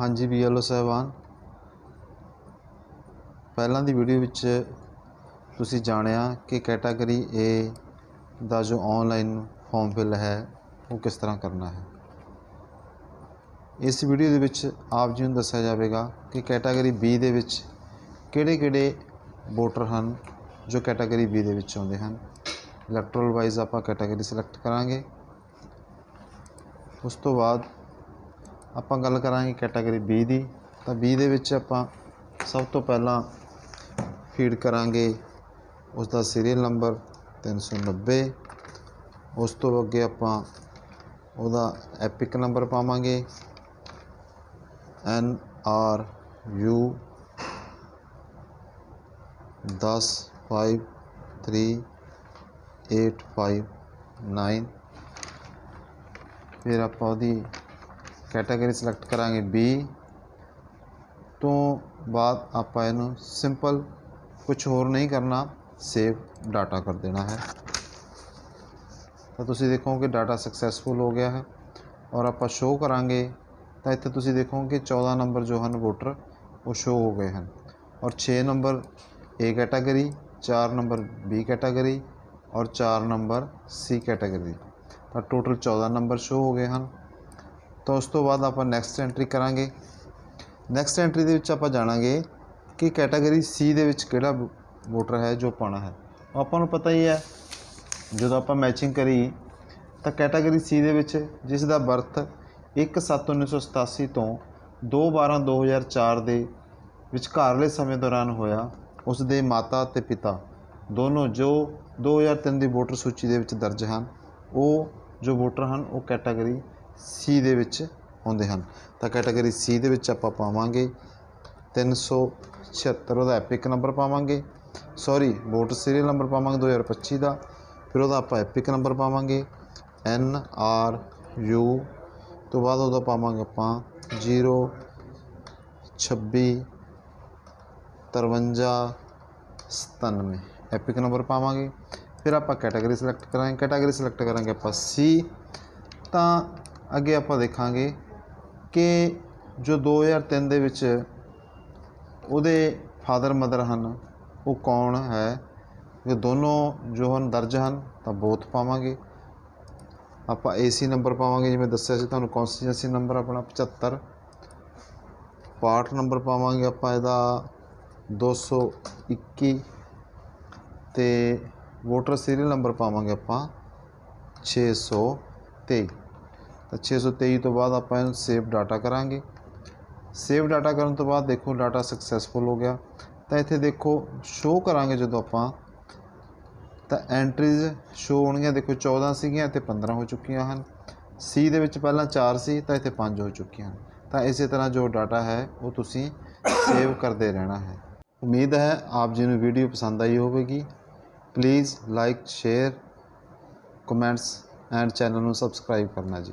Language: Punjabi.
ਹਾਂਜੀ ਬੀਐਲਓ ਸਾਹਿਬਾਨ। ਪਹਿਲਾਂ ਦੀ ਵੀਡੀਓ ਵਿੱਚ ਤੁਸੀਂ ਜਾਣਿਆ ਕਿ ਕੈਟਾਗਰੀ ਏ ਦਾ ਜੋ ਆਨਲਾਈਨ ਫਾਰਮ ਫਿਲ ਹੈ, ਉਹ ਕਿਸ ਤਰ੍ਹਾਂ ਕਰਨਾ ਹੈ। ਇਸ ਵੀਡੀਓ ਦੇ ਵਿੱਚ ਆਪ ਜੀ ਨੂੰ ਦੱਸਿਆ ਜਾਵੇਗਾ ਕਿ ਕੈਟਾਗਰੀ ਬੀ ਦੇ ਵਿੱਚ ਕਿਹੜੇ ਕਿਹੜੇ ਵੋਟਰ ਹਨ, ਜੋ ਕੈਟਾਗਰੀ ਬੀ ਦੇ ਵਿੱਚ ਆਉਂਦੇ ਹਨ। ਇਲੈਕਟਰਲ ਵਾਈਜ਼ ਆਪਾਂ ਕੈਟਾਗਰੀ ਸਿਲੈਕਟ ਕਰਾਂਗੇ। ਉਸ ਤੋਂ ਬਾਅਦ ਆਪਾਂ ਗੱਲ ਕਰਾਂਗੇ ਕੈਟਾਗਰੀ B ਦੀ। ਤਾਂ B ਦੇ ਵਿੱਚ ਆਪਾਂ ਸਭ ਤੋਂ ਪਹਿਲਾਂ ਫੀਡ ਕਰਾਂਗੇ ਉਸ ਦਾ ਸੀਰੀਅਲ ਨੰਬਰ 390 ਉਸ ਤੋਂ ਅੱਗੇ ਆਪਾਂ ਉਹਦਾ ਐਪਿਕ ਨੰਬਰ ਪਾਵਾਂਗੇ। ਐਨ ਆਰ ਯੂ 10 5 3 8 5 9 ਫਿਰ ਆਪਾਂ ਉਹਦੀ ਕੈਟਾਗਰੀ ਸਿਲੈਕਟ ਕਰਾਂਗੇ B ਤੋਂ ਬਾਅਦ ਆਪਾਂ ਇਹਨੂੰ ਸਿੰਪਲ ਕੁਝ ਹੋਰ ਨਹੀਂ ਕਰਨਾ ਸੇਵ ਡਾਟਾ ਕਰ ਦੇਣਾ ਹੈ ਤਾਂ ਤੁਸੀਂ ਦੇਖੋਗੇ ਡਾਟਾ ਸਕਸੈਸਫੁਲ ਹੋ ਗਿਆ ਹੈ ਔਰ ਆਪਾਂ ਸ਼ੋਅ ਕਰਾਂਗੇ ਤਾਂ ਇੱਥੇ ਤੁਸੀਂ ਦੇਖੋਗੇ 14 ਨੰਬਰ ਜੋ ਹਨ ਵੋਟਰ ਉਹ ਸ਼ੋਅ ਹੋ ਗਏ ਹਨ ਔਰ 6 number A category 4 number B category ਔਰ 4 ਨੰਬਰ C ਕੈਟਾਗਰੀ ਤਾਂ ਟੋਟਲ 14 ਨੰਬਰ ਸ਼ੋਅ ਹੋ ਗਏ ਹਨ ਤਾਂ ਉਸ ਤੋਂ ਬਾਅਦ ਆਪਾਂ ਨੈਕਸਟ ਐਂਟਰੀ ਕਰਾਂਗੇ। ਨੈਕਸਟ ਐਂਟਰੀ ਦੇ ਵਿੱਚ ਆਪਾਂ ਜਾਣਾਂਗੇ ਕਿ ਕੈਟਾਗਰੀ ਸੀ ਦੇ ਵਿੱਚ ਕਿਹੜਾ ਵੋਟਰ ਹੈ, ਜੋ ਪਾਣਾ ਹੈ। ਆਪਾਂ ਨੂੰ ਪਤਾ ਹੀ ਹੈ, ਜਦੋਂ ਆਪਾਂ ਮੈਚਿੰਗ ਕਰੀ, ਤਾਂ ਕੈਟਾਗਰੀ ਸੀ ਦੇ ਵਿੱਚ ਜਿਸ ਦਾ ਬਰਥ 1/7/1987 ਤੋਂ 2/12/2004 ਦੇ ਵਿਚਕਾਰਲੇ ਸਮੇਂ ਦੌਰਾਨ ਹੋਇਆ, ਉਸ ਦੇ ਮਾਤਾ ਅਤੇ ਪਿਤਾ ਦੋਨੋਂ ਜੋ 2003 ਦੀ ਵੋਟਰ ਸੂਚੀ ਦੇ ਵਿੱਚ ਦਰਜ ਹਨ, ਉਹ ਜੋ ਵੋਟਰ ਹਨ, ਉਹ ਕੈਟਾਗਰੀ ਸੀ ਦੇ ਵਿੱਚ ਆਉਂਦੇ ਹਨ। ਤਾਂ ਕੈਟਾਗਰੀ ਸੀ ਦੇ ਵਿੱਚ ਆਪਾਂ ਪਾਵਾਂਗੇ 376 ਉਹਦਾ ਐਪਿਕ ਨੰਬਰ ਪਾਵਾਂਗੇ। ਸੌਰੀ ਵੋਟ ਸੀਰੀਅਲ ਨੰਬਰ ਪਾਵਾਂਗੇ 2025 ਦਾ। ਫਿਰ ਉਹਦਾ ਆਪਾਂ ਐਪਿਕ ਨੰਬਰ ਪਾਵਾਂਗੇ ਐਨ ਆਰ ਯੂ ਤੋਂ ਬਾਅਦ ਉਹਦਾ ਪਾਵਾਂਗੇ ਆਪਾਂ 0 26 53 97 ਐਪਿਕ ਨੰਬਰ ਪਾਵਾਂਗੇ। ਫਿਰ ਆਪਾਂ ਕੈਟਾਗਰੀ ਸਿਲੈਕਟ ਕਰਾਂਗੇ। ਕੈਟਾਗਰੀ ਸਿਲੈਕਟ ਕਰਾਂਗੇ ਆਪਾਂ ਸੀ ਤਾਂ ਅੱਗੇ ਆਪਾਂ ਦੇਖਾਂਗੇ ਕਿ ਜੋ 2003 ਦੇ ਵਿੱਚ ਉਹਦੇ ਫਾਦਰ ਮਦਰ ਹਨ, ਉਹ ਕੌਣ ਹੈ? ਇਹ ਦੋਨੋਂ ਜੋ ਹਨ ਦਰਜ ਹਨ, ਤਾਂ ਬੋਥ ਪਾਵਾਂਗੇ। ਆਪਾਂ ਏਸੀ ਨੰਬਰ ਪਾਵਾਂਗੇ, ਜਿਵੇਂ ਦੱਸਿਆ ਸੀ ਤੁਹਾਨੂੰ ਕੌਨਸਟੀਟਿਊਂਸੀ ਨੰਬਰ ਆਪਣਾ 75 ਪਾਰਟ ਨੰਬਰ ਪਾਵਾਂਗੇ ਆਪਾਂ ਇਹਦਾ 221 ਤੇ ਵੋਟਰ ਸੀਰੀਅਲ ਨੰਬਰ ਪਾਵਾਂਗੇ ਆਪਾਂ 623 ਤਾਂ 623 ਤੋਂ ਬਾਅਦ ਆਪਾਂ ਇਹਨੂੰ ਸੇਵ ਡਾਟਾ ਕਰਾਂਗੇ। ਸੇਵ ਡਾਟਾ ਕਰਨ ਤੋਂ ਬਾਅਦ ਦੇਖੋ ਡਾਟਾ ਸਕਸੈਸਫੁਲ ਹੋ ਗਿਆ। ਤਾਂ ਇੱਥੇ ਦੇਖੋ ਸ਼ੋਅ ਕਰਾਂਗੇ ਜਦੋਂ ਆਪਾਂ। ਤਾਂ ਐਂਟਰੀਜ਼ ਸ਼ੋਅ ਹੋਣਗੀਆਂ, ਦੇਖੋ 14 ਸੀਗੀਆਂ, ਇੱਥੇ 15 ਹੋ ਚੁੱਕੀਆਂ ਹਨ। ਸੀ ਦੇ ਵਿੱਚ ਪਹਿਲਾਂ 4 ਸੀ, ਤਾਂ ਇੱਥੇ 5 ਹੋ ਚੁੱਕੀਆਂ ਹਨ। ਤਾਂ ਇਸੇ ਤਰ੍ਹਾਂ ਜੋ ਡਾਟਾ ਹੈ, ਉਹ ਤੁਸੀਂ ਸੇਵ ਕਰਦੇ ਰਹਿਣਾ ਹੈ। ਉਮੀਦ ਹੈ ਆਪ ਜੀ ਨੂੰ ਵੀਡੀਓ ਪਸੰਦ ਆਈ ਹੋਵੇਗੀ। Please like share comments and channel ਨੂੰ ਸਬਸਕ੍ਰਾਈਬ ਕਰਨਾ ਜੀ।